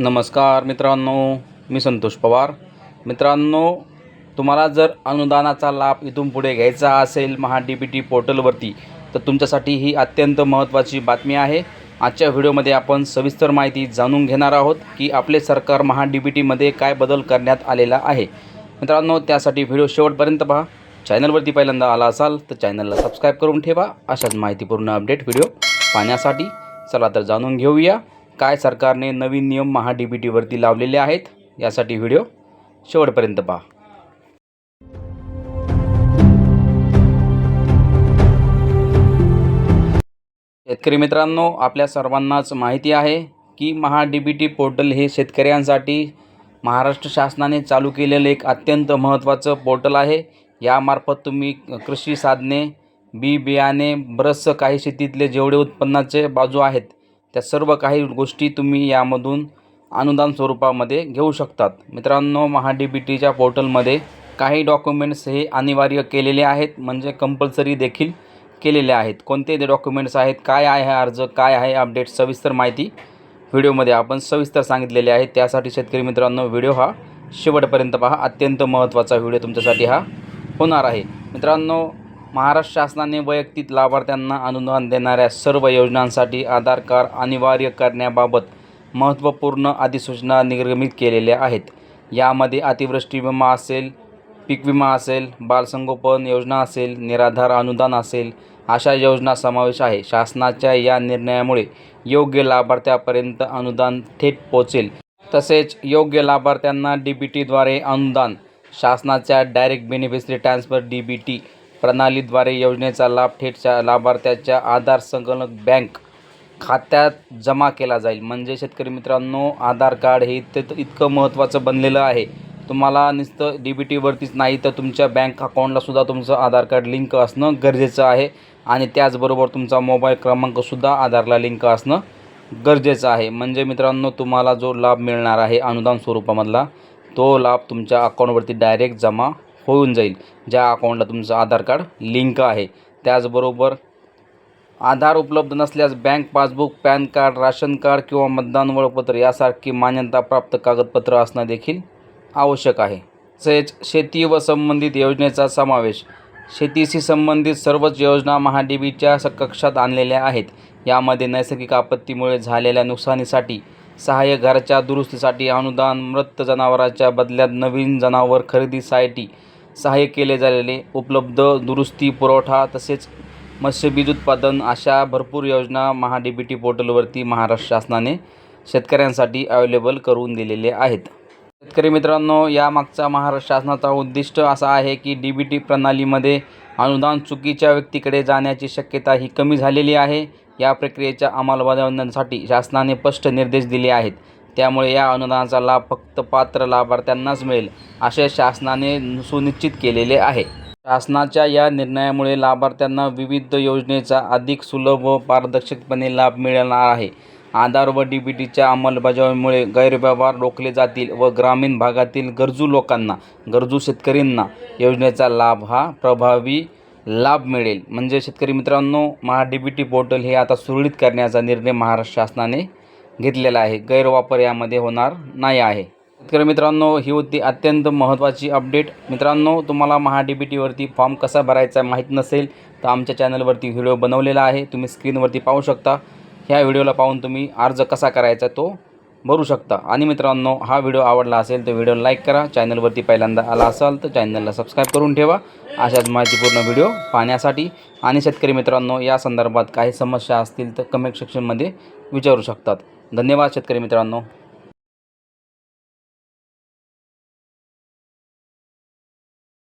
नमस्कार मित्रांनो मी संतोष पवार. मित्रांनो तुम्हाला जर अनुदानाचा लाभ इथून पुढे घ्यायचा असेल महा डी बी टी पोर्टलवरती तर तुमच्यासाठी ही अत्यंत महत्त्वाची बातमी आहे. आजच्या व्हिडिओमध्ये आपण सविस्तर माहिती जाणून घेणार आहोत की आपले सरकार महा डी बी टीमध्ये काय बदल करण्यात आलेला आहे. मित्रांनो त्यासाठी व्हिडिओ शेवटपर्यंत पहा. चॅनलवरती पहिल्यांदा आला असाल तर चॅनलला सबस्क्राईब करून ठेवा. अशाच माहितीपूर्ण अपडेट व्हिडिओ पाहण्यासाठी चला तर जाणून घेऊया. काय सरकारने नवीन नियम महा डी बी टीवरती लावलेले आहेत यासाठी व्हिडिओ शेवटपर्यंत पहा. शेतकरी मित्रांनो आपल्या सर्वांनाच माहिती आहे की Maha D B T portal हे शेतकऱ्यांसाठी महाराष्ट्र शासनाने चालू केलेलं एक अत्यंत महत्त्वाचं पोर्टल आहे. यामार्फत तुम्ही कृषी साधने बी बियाणे बरंचसं काही शेतीतले जेवढे उत्पन्नाचे बाजू आहेत त्या सर्व काही गोष्टी तुम्ही यामधून अनुदान स्वरूपामध्ये घेऊ शकतात. मित्रांनो महा डी बी टीच्या पोर्टलमध्ये काही डॉक्युमेंट्स हे अनिवार्य केलेले आहेत म्हणजे कंपल्सरी देखील केलेले आहेत. कोणते ते डॉक्युमेंट्स आहेत काय आहे अर्ज काय आहे अपडेट सविस्तर माहिती व्हिडिओमध्ये आपण सविस्तर सांगितलेले आहे. त्यासाठी शेतकरी मित्रांनो व्हिडिओ हा शेवटपर्यंत पहा. अत्यंत महत्त्वाचा व्हिडिओ तुमच्यासाठी हा होणार आहे. मित्रांनो महाराष्ट्र शासनाने वैयक्तिक लाभार्थ्यांना अनुदान देणाऱ्या सर्व योजनांसाठी आधार कार्ड अनिवार्य करण्याबाबत महत्त्वपूर्ण अधिसूचना निर्गमित केलेल्या आहेत. यामध्ये अतिवृष्टी विमा असेल पीक विमा असेल बालसंगोपन योजना असेल निराधार अनुदान असेल अशा योजना समावेश आहे. शासनाच्या या निर्णयामुळे योग्य लाभार्थ्यापर्यंत अनुदान थेट पोचेल तसेच योग्य लाभार्थ्यांना डी बी टीद्वारे अनुदान शासनाच्या direct beneficiary transfer D B T प्रणालीद्वारे योजनेचा लाभ थेटच्या लाभार्थ्याच्या आधार संगणक बँक खात्यात जमा केला जाईल. म्हणजे शेतकरी मित्रांनो आधार कार्ड हे इतकं इतकं महत्त्वाचं बनलेलं आहे. तुम्हाला नुसतं डी बी टीवरतीच नाही तर तुमच्या बँक अकाउंटलासुद्धा तुमचं आधार कार्ड लिंक असणं गरजेचं आहे. आणि त्याचबरोबर तुमचा मोबाईल क्रमांकसुद्धा आधारला लिंक असणं गरजेचं आहे. म्हणजे मित्रांनो तुम्हाला जो लाभ मिळणार आहे अनुदान स्वरूपामधला तो लाभ तुमच्या अकाउंटवरती डायरेक्ट जमा होऊन जाईल. ज्या अकाउंटला तुमचं आधार कार्ड लिंक आहे. त्याचबरोबर आधार उपलब्ध नसल्यास bank passbook PAN card ration card किंवा मतदान ओळखपत्र यासारखी मान्यताप्राप्त कागदपत्र असणं देखील आवश्यक आहे. तसेच शेती व संबंधित योजनेचा समावेश. शेतीशी संबंधित सर्वच योजना महाडीबीच्या कक्षात आणलेल्या आहेत. यामध्ये नैसर्गिक आपत्तीमुळे झालेल्या नुकसानीसाठी सहाय्य घराच्या दुरुस्तीसाठी अनुदान मृत जनावराच्या बदल्यात नवीन जनावर खरेदीसाठी सहाय्य केले झालेले उपलब्ध दुरुस्ती पुरवठा तसेच मत्स्यबीज उत्पादन अशा भरपूर योजना महा डी बी टी पोर्टलवरती महाराष्ट्र शासनाने शेतकऱ्यांसाठी अवेलेबल करून दिलेले आहेत. शेतकरी मित्रांनो यामागचा महाराष्ट्र शासनाचा उद्दिष्ट असा आहे की डी बी टी प्रणालीमध्ये अनुदान चुकीच्या व्यक्तीकडे जाण्याची शक्यता ही कमी झालेली आहे. या प्रक्रियेच्या अंमलबजावणीसाठी शासनाने स्पष्ट निर्देश दिले आहेत. त्यामुळे या अनुदानाचा लाभ फक्त पात्र लाभार्थ्यांनाच मिळेल असे शासनाने सुनिश्चित केलेले आहे. शासनाच्या या निर्णयामुळे लाभार्थ्यांना विविध योजनेचा अधिक सुलभ व पारदर्शकपणे लाभ मिळणार आहे. आधार व डी बी टीच्या अंमलबजावणीमुळे गैरव्यवहार रोखले जातील व ग्रामीण भागातील गरजू लोकांना गरजू शेतकऱ्यांना योजनेचा लाभ हा प्रभावी लाभ मिळेल. म्हणजे शेतकरी मित्रांनो Maha D B T portal हे आता सुरळीत करण्याचा निर्णय महाराष्ट्र शासनाने घेतलेला आहे. गैरवापर यामध्ये होणार नाही आहे. शेतकरी मित्रांनो ही होती अत्यंत महत्त्वाची अपडेट मित्रांनो तुम्हाला महा डी बी टीवरती फॉर्म कसा भरायचा माहीत नसेल तर आमच्या चॅनलवरती व्हिडिओ बनवलेला आहे. तुम्ही स्क्रीनवरती पाहू शकता. ह्या व्हिडिओला पाहून तुम्ही अर्ज कसा करायचा तो भरू शकता. आणि मित्रांनो हा व्हिडिओ आवडला असेल तर व्हिडिओ लाईक करा. चॅनलवरती पहिल्यांदा आला असाल तर चॅनलला सबस्क्राईब करून ठेवा. अशाच माहितीपूर्ण व्हिडिओ पाहण्यासाठी. आणि शेतकरी मित्रांनो या संदर्भात काही समस्या असतील तर कमेंट सेक्शनमध्ये विचारू शकतात. धन्यवाद शेतकरी मित्रांनो.